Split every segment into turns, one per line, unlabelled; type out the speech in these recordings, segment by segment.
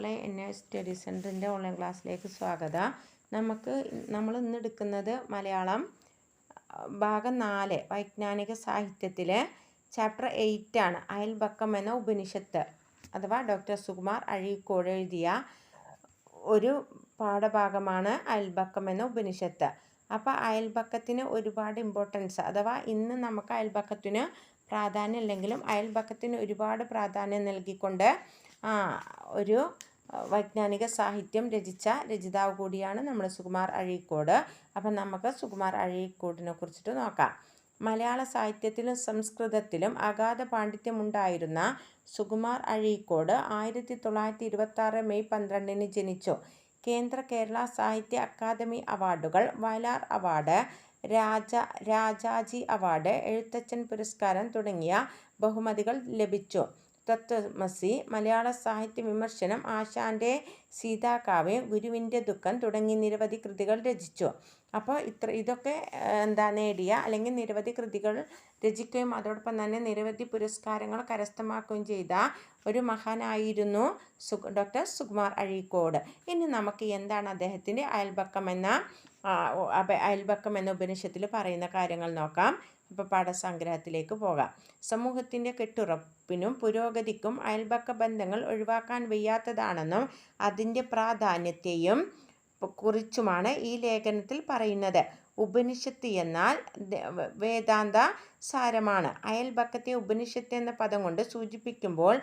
മക്കളെ N A study സെന്ററിന്റെ online ക്ലാസ്സിലേക്ക് സ്വാഗതം. നമുക്ക് നമ്മൾ ഇന്ന് എടുക്കുന്നത് മലയാളം ഭാഗം നാല് വൈജ്ഞാനിക സാഹിത്യത്തിലെ ചാപ്റ്റർ എയ്റ്റ് ആണ്. അയൽബക്കം എന്ന ഉപനിഷത്ത് അഥവാ ഡോക്ടർ സുകുമാർ അഴീക്കോട് എഴുതിയ ഒരു പാഠഭാഗമാണ് അയൽബക്കം എന്ന ഉപനിഷത്ത്. അപ്പോൾ അയൽബക്കത്തിന് ഒരുപാട് ഇമ്പോർട്ടൻസ് അഥവാ ഇന്ന് നമുക്ക് അയൽബക്കത്തിന് പ്രാധാന്യം ഇല്ലെങ്കിലും അയൽബക്കത്തിന് ഒരുപാട് പ്രാധാന്യം നൽകിക്കൊണ്ട് ഒരു വൈജ്ഞാനിക സാഹിത്യം രചിച്ച രചിതാവ് കൂടിയാണ് നമ്മൾ സുകുമാർ അഴീക്കോട്. അപ്പം നമുക്ക് സുകുമാർ അഴീക്കോടിനെ കുറിച്ചിട്ട് നോക്കാം. മലയാള സാഹിത്യത്തിലും സംസ്കൃതത്തിലും അഗാധ പാണ്ഡിത്യമുണ്ടായിരുന്ന സുകുമാർ അഴീക്കോട് ആയിരത്തി തൊള്ളായിരത്തി ഇരുപത്തി ആറ് മെയ് പന്ത്രണ്ടിന് ജനിച്ചു. കേന്ദ്ര കേരള സാഹിത്യ അക്കാദമി അവാർഡുകൾ വയലാർ അവാർഡ് രാജ രാജാജി അവാർഡ് എഴുത്തച്ഛൻ പുരസ്കാരം തുടങ്ങിയ ബഹുമതികൾ ലഭിച്ചു. തത്വമസി മലയാള സാഹിത്യ വിമർശനം ആശാന്റെ സീതാകാവ്യം ഗുരുവിന്റെ ദുഃഖം തുടങ്ങി നിരവധി കൃതികൾ രചിച്ചു. അപ്പോൾ ഇത്ര ഇതൊക്കെ എന്താ നേടിയ അല്ലെങ്കിൽ നിരവധി കൃതികൾ രചിക്കുകയും അതോടൊപ്പം തന്നെ നിരവധി പുരസ്കാരങ്ങൾ കരസ്ഥമാക്കുകയും ചെയ്ത ഒരു മഹാനായിരുന്നു സു ഡോക്ടർ സുകുമാർ അഴീക്കോട്. ഇനി നമുക്ക് എന്താണ് അദ്ദേഹത്തിന്റെ അയൽബക്കം എന്ന അയൽബക്കം എന്ന ഉപനിഷത്തിൽ പറയുന്ന കാര്യങ്ങൾ നോക്കാം. ഇപ്പോൾ പാഠസംഗ്രഹത്തിലേക്ക് പോകാം. സമൂഹത്തിന്റെ കെട്ടുറപ്പിനും പുരോഗതിക്കും അയൽപക്ക ബന്ധങ്ങൾ ഒഴിവാക്കാൻ വയ്യാത്തതാണെന്നും അതിന്റെ പ്രാധാന്യത്തെയും കുറിച്ചുമാണ് ഈ ലേഖനത്തിൽ പറയുന്നത്. ഉപനിഷത്ത് എന്നാൽ വേദാന്ത സാരമാണ്. അയൽബക്കത്തെ ഉപനിഷത്ത് എന്ന പദം കൊണ്ട് സൂചിപ്പിക്കുമ്പോൾ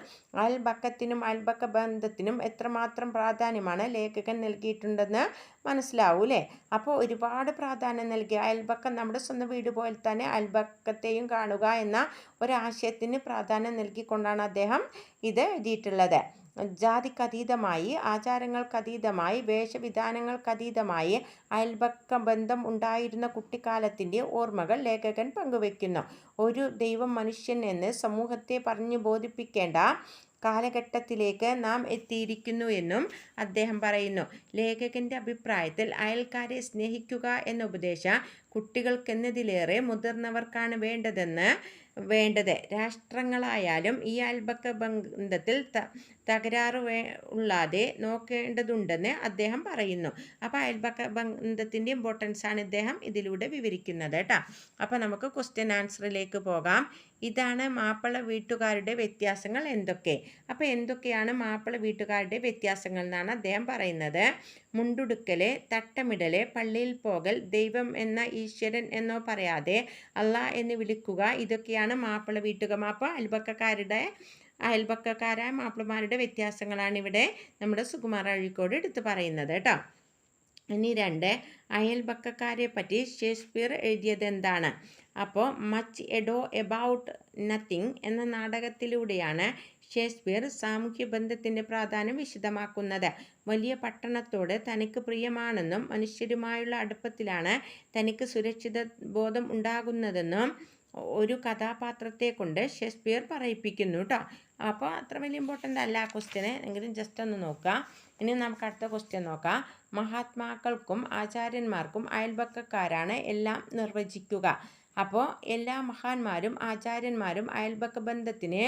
അയൽബക്കത്തിനും അയൽബക്ക ബന്ധത്തിനും എത്രമാത്രം പ്രാധാന്യമാണ് ലേഖകൻ നൽകിയിട്ടുണ്ടെന്ന് മനസ്സിലാവൂലേ അപ്പോൾ ഒരുപാട് പ്രാധാന്യം നൽകി അയൽബക്കം നമ്മുടെ സ്വന്തം വീട് പോലെ തന്നെ അയൽബക്കത്തെയും കാണുക എന്ന ഒരാശയത്തിന് പ്രാധാന്യം നൽകിക്കൊണ്ടാണ് അദ്ദേഹം ഇത് എഴുതിയിട്ടുള്ളത്. ജാതിക്കതീതമായി ആചാരങ്ങൾക്കതീതമായി വേഷവിധാനങ്ങൾക്കതീതമായി അയൽപക്ക ബന്ധം ഉണ്ടായിരുന്ന കുട്ടിക്കാലത്തിന്റെ ഓർമ്മകൾ ലേഖകൻ പങ്കുവെക്കുന്നു. ഒരു ദൈവം മനുഷ്യൻ എന്ന് സമൂഹത്തെ പറഞ്ഞു ബോധിപ്പിക്കേണ്ട കാലഘട്ടത്തിലേക്ക് നാം എത്തിയിരിക്കുന്നു എന്നും അദ്ദേഹം പറയുന്നു. ലേഖകന്റെ അഭിപ്രായത്തിൽ അയൽക്കാരെ സ്നേഹിക്കുക എന്ന ഉപദേശം കുട്ടികൾക്കെന്നതിലേറെ മുതിർന്നവർക്കാണ് വേണ്ടതെന്ന് വേണ്ടത്. രാഷ്ട്രങ്ങളായാലും ഈ അയൽപക്ക ബന്ധത്തിൽ ത തകരാറ് ഉള്ളാതെ നോക്കേണ്ടതുണ്ടെന്ന് അദ്ദേഹം പറയുന്നു. അപ്പോൾ അയൽപക്ക ബന്ധത്തിന്റെ ഇമ്പോർട്ടൻസ് ആണ് ഇദ്ദേഹം ഇതിലൂടെ വിവരിക്കുന്നത് കേട്ടോ. അപ്പോൾ നമുക്ക് ക്വസ്റ്റ്യൻ ആൻസറിലേക്ക് പോകാം. ഇതാണ് മാപ്പിള വീട്ടുകാരുടെ വ്യത്യാസങ്ങൾ എന്തൊക്കെ? അപ്പോൾ എന്തൊക്കെയാണ് മാപ്പിള വീട്ടുകാരുടെ വ്യത്യാസങ്ങൾ എന്നാണ് അദ്ദേഹം പറയുന്നത്. മുണ്ടുടുക്കൽ തട്ടമിടൽ പള്ളിയിൽ പോകൽ ദൈവം എന്ന ഈശ്വരൻ എന്നോ പറയാതെ അല്ല എന്ന് വിളിക്കുക. ഇതൊക്കെയാണ് മാപ്പിള വീട്ടുക അയൽപക്കക്കാരുടെ അയൽപക്കക്കാരായ മാപ്പിളമാരുടെ വ്യത്യാസങ്ങളാണ് ഇവിടെ നമ്മുടെ സുകുമാർ അഴീക്കോട് എടുത്തു പറയുന്നത് കേട്ടോ. ഇനി രണ്ട് അയൽപക്കക്കാരെ പറ്റി ഷേക്സ്പിയർ എഴുതിയത് എന്താണ് അപ്പോൾ മച്ച് എഡോ എബൌട്ട് നത്തിങ് എന്ന നാടകത്തിലൂടെയാണ് ഷേക്സ്പിയർ സാമൂഹ്യ ബന്ധത്തിന്റെ പ്രാധാന്യം വിശദമാക്കുന്നത്. വലിയ പട്ടണത്തോട് തനിക്ക് പ്രിയമാണെന്നും മനുഷ്യരുമായുള്ള അടുപ്പത്തിലാണ് തനിക്ക് സുരക്ഷിത ബോധം ഉണ്ടാകുന്നതെന്നും ഒരു കഥാപാത്രത്തെ കൊണ്ട് ഷേക്സ്പിയർ പറയിപ്പിക്കുന്നു കേട്ടോ അപ്പോൾ അത്ര വലിയ ഇമ്പോർട്ടന്റ് അല്ല ആ ക്വസ്റ്റ്യനെ എങ്കിലും ജസ്റ്റ് ഒന്ന് നോക്കാം. ഇനി നമുക്ക് അടുത്ത ക്വസ്റ്റ്യൻ നോക്കാം. മഹാത്മാക്കൾക്കും ആചാര്യന്മാർക്കും അയൽപക്കക്കാരാണ് എല്ലാം നിർവചിക്കുക. അപ്പോൾ എല്ലാ മഹാന്മാരും ആചാര്യന്മാരും അയൽപക്ക ബന്ധത്തിന്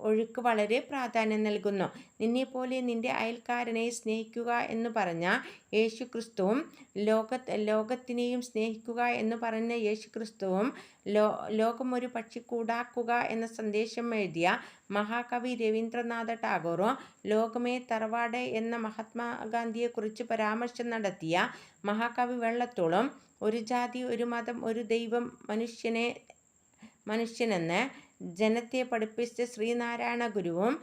ഒഴുക്ക് വളരെ പ്രാധാന്യം നൽകുന്നു. നിന്നെപ്പോലെ നിന്റെ അയൽക്കാരനെ സ്നേഹിക്കുക എന്ന് പറഞ്ഞ യേശു ക്രിസ്തുവും ലോക ലോകത്തിനെയും സ്നേഹിക്കുക എന്ന് പറഞ്ഞ യേശു ക്രിസ്തുവും ലോ ലോകം ഒരു പക്ഷി കൂടാക്കുക എന്ന സന്ദേശം എഴുതിയ മഹാകവി രവീന്ദ്രനാഥ ടാഗോറും ലോകമേ തറവാട് എന്ന മഹാത്മാഗാന്ധിയെക്കുറിച്ച് പരാമർശം നടത്തിയ മഹാകവി വെള്ളത്തോളും ഒരു ജാതി ഒരു മതം ഒരു ദൈവം മനുഷ്യനെ മനുഷ്യനെന്ന് ജനത്തെ പഠിപ്പിച്ച ശ്രീനാരായണ ഗുരുവും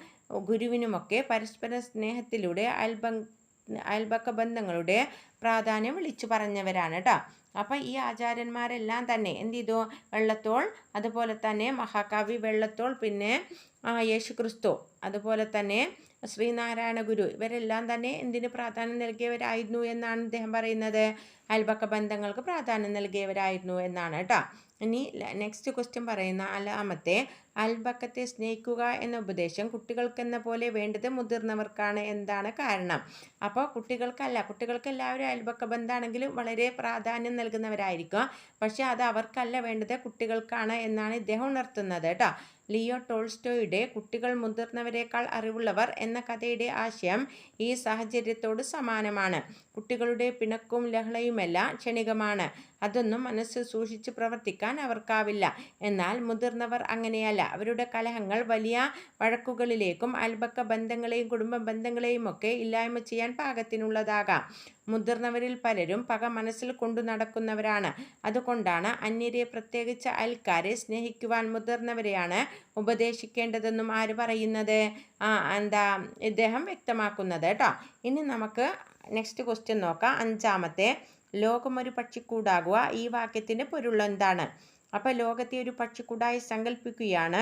ഗുരുവിനുമൊക്കെ പരസ്പര സ്നേഹത്തിലൂടെ അയൽബ അയൽപക്ക ബന്ധങ്ങളുടെ പ്രാധാന്യം വിളിച്ചു പറഞ്ഞവരാണ് കേട്ടോ അപ്പം ഈ ആചാര്യന്മാരെല്ലാം തന്നെ എന്ത് ചെയ്തു? വെള്ളത്തോൾ അതുപോലെ തന്നെ മഹാകവി വെള്ളത്തോൾ പിന്നെ യേശു ക്രിസ്തു അതുപോലെ തന്നെ ശ്രീനാരായണ ഗുരു ഇവരെല്ലാം തന്നെ എന്തിന് പ്രാധാന്യം നൽകിയവരായിരുന്നു എന്നാണ് അദ്ദേഹം പറയുന്നത്? അയൽപക്ക ബന്ധങ്ങൾക്ക് പ്രാധാന്യം നൽകിയവരായിരുന്നു എന്നാണ് കേട്ടോ ഇനി നെക്സ്റ്റ് ക്വസ്റ്റ്യൻ പറയുന്ന അലാമത്തെ അൽബക്കത്തെ സ്നേഹിക്കുക എന്ന ഉപദേശം കുട്ടികൾക്കെന്ന പോലെ വേണ്ടത് മുതിർന്നവർക്കാണ് എന്താണ് കാരണം? അപ്പോൾ കുട്ടികൾക്കല്ല കുട്ടികൾക്ക് എല്ലാവരും അയൽപക്ക ബന്ധമാണെങ്കിലും വളരെ പ്രാധാന്യം നൽകുന്നവരായിരിക്കും. പക്ഷേ അത് അവർക്കല്ല വേണ്ടത് കുട്ടികൾക്കാണ് എന്നാണ് ഇദ്ദേഹം ഉണർത്തുന്നത് കേട്ടോ. ലിയോ ടോൾസ്റ്റോയുടെ കുട്ടികൾ മുതിർന്നവരെക്കാൾ അറിവുള്ളവർ എന്ന കഥയുടെ ആശയം ഈ സാഹചര്യത്തോട് സമാനമാണ്. കുട്ടികളുടെ പിണക്കും ലഹളയുമെല്ലാം ക്ഷണികമാണ്. അതൊന്നും മനസ്സ് സൂക്ഷിച്ച് പ്രവർത്തിക്കാൻ അവർക്കാവില്ല. എന്നാൽ മുതിർന്നവർ അങ്ങനെയല്ല. അവരുടെ കലഹങ്ങൾ വലിയ വഴക്കുകളിലേക്കും അയൽപക്ക ബന്ധങ്ങളെയും കുടുംബ ബന്ധങ്ങളെയും ഒക്കെ ഇല്ലായ്മ ചെയ്യാൻ പാകത്തിനുള്ളതാകാം. മുതിർന്നവരിൽ പലരും പക മനസ്സിൽ കൊണ്ടു നടക്കുന്നവരാണ്. അതുകൊണ്ടാണ് അന്യരെ പ്രത്യേകിച്ച് അയൽക്കാരെ സ്നേഹിക്കുവാൻ മുതിർന്നവരെയാണ് ഉപദേശിക്കേണ്ടതെന്നും ആര് പറയുന്നത്? എന്താ ഇദ്ദേഹം വ്യക്തമാക്കുന്നത് കേട്ടോ. ഇനി നമുക്ക് നെക്സ്റ്റ് ക്വസ്റ്റ്യൻ നോക്കാം. അഞ്ചാമത്തെ ലോകം ഒരു പക്ഷിക്കൂടാകുക. ഈ വാക്യത്തിന്റെ പൊരുളെന്താണ് അപ്പോൾ ലോകത്തെ ഒരു പക്ഷിക്കൂടായി സങ്കല്പിക്കുകയാണ്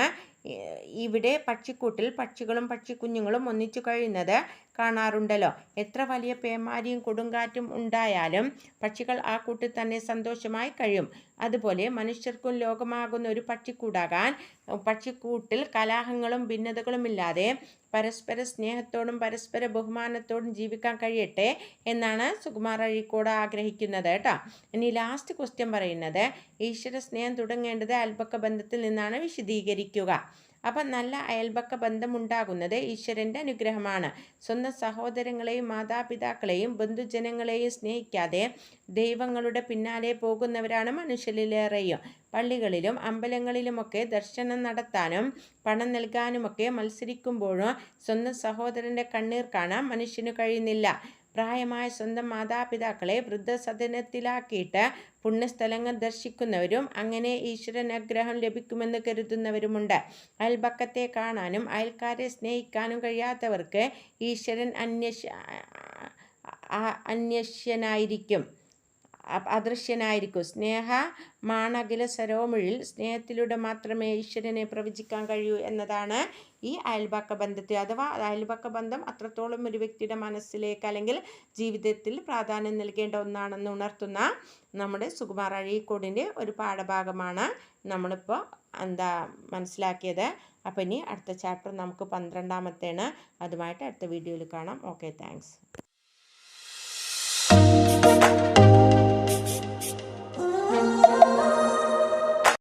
ഇവിടെ പക്ഷിക്കൂട്ടിൽ പക്ഷികളും പക്ഷിക്കുഞ്ഞുങ്ങളും ഒന്നിച്ചു കഴിയുന്നത് കാണാറുണ്ടല്ലോ. എത്ര വലിയ പേമാരിയും കൊടുങ്കാറ്റും ഉണ്ടായാലും പക്ഷികൾ ആ കൂട്ടിൽ തന്നെ സന്തോഷമായി കഴിയും. അതുപോലെ മനുഷ്യർക്കും ലോകമാകുന്ന ഒരു പക്ഷിക്കൂടാകാൻ പക്ഷിക്കൂട്ടിൽ കലാഹങ്ങളും ഭിന്നതകളും ഇല്ലാതെ പരസ്പര സ്നേഹത്തോടും പരസ്പര ബഹുമാനത്തോടും ജീവിക്കാൻ കഴിയട്ടെ എന്നാണ് സുകുമാർ അഴീക്കോട് ആഗ്രഹിക്കുന്നത് കേട്ടോ. ഇനി ലാസ്റ്റ് ക്വസ്റ്റ്യൻ പറയുന്നത് ഈശ്വര സ്നേഹം തുടങ്ങേണ്ടത് അൽപക്ക ബന്ധത്തിൽ നിന്നാണ് വിശദീകരിക്കുക. അപ്പം നല്ല അയൽപക്ക ബന്ധമുണ്ടാകുന്നത് ഈശ്വരന്റെ അനുഗ്രഹമാണ്. സ്വന്തം സഹോദരങ്ങളെയും മാതാപിതാക്കളെയും ബന്ധുജനങ്ങളെയും സ്നേഹിക്കാതെ ദൈവങ്ങളുടെ പിന്നാലെ പോകുന്നവരാണ് മനുഷ്യരിലേറെയും. പള്ളികളിലും അമ്പലങ്ങളിലുമൊക്കെ ദർശനം നടത്താനും പണം നൽകാനുമൊക്കെ മത്സരിക്കുമ്പോഴും സ്വന്തം സഹോദരന്റെ കണ്ണീർ കാണാൻ മനുഷ്യന് കഴിയുന്നില്ല. പ്രായമായ സ്വന്തം മാതാപിതാക്കളെ വൃദ്ധസദനത്തിലാക്കിയിട്ട് പുണ്യസ്ഥലങ്ങൾ ദർശിക്കുന്നവരും അങ്ങനെ ഈശ്വരൻ അനുഗ്രഹം ലഭിക്കുമെന്ന് കരുതുന്നവരുമുണ്ട്. അയൽപക്കത്തെ കാണാനും അയൽക്കാരെ സ്നേഹിക്കാനും കഴിയാത്തവർക്ക് ഈശ്വരൻ അന്വേഷ അന്യഷ്യനായിരിക്കും അദൃശ്യനായിരിക്കും. സ്നേഹ മാണകില സരോമിഴിൽ സ്നേഹത്തിലൂടെ മാത്രമേ ഈശ്വരനെ പ്രവചിക്കാൻ കഴിയൂ എന്നതാണ് ഈ അയൽപക്ക ബന്ധത്തെ. അഥവാ അയൽപക്ക ബന്ധം അത്രത്തോളം ഒരു വ്യക്തിയുടെ മനസ്സിലേക്ക് അല്ലെങ്കിൽ ജീവിതത്തിൽ പ്രാധാന്യം നൽകേണ്ട ഒന്നാണെന്ന് ഉണർത്തുന്ന നമ്മുടെ സുകുമാർ അഴീക്കോടിന്റെ ഒരു പാഠഭാഗമാണ് നമ്മളിപ്പോൾ എന്താ മനസ്സിലാക്കിയത്. അപ്പം ഇനി അടുത്ത ചാപ്റ്റർ നമുക്ക് പന്ത്രണ്ടാമത്തേണ്. അതുമായിട്ട് അടുത്ത വീഡിയോയിൽ കാണാം. Okay thanks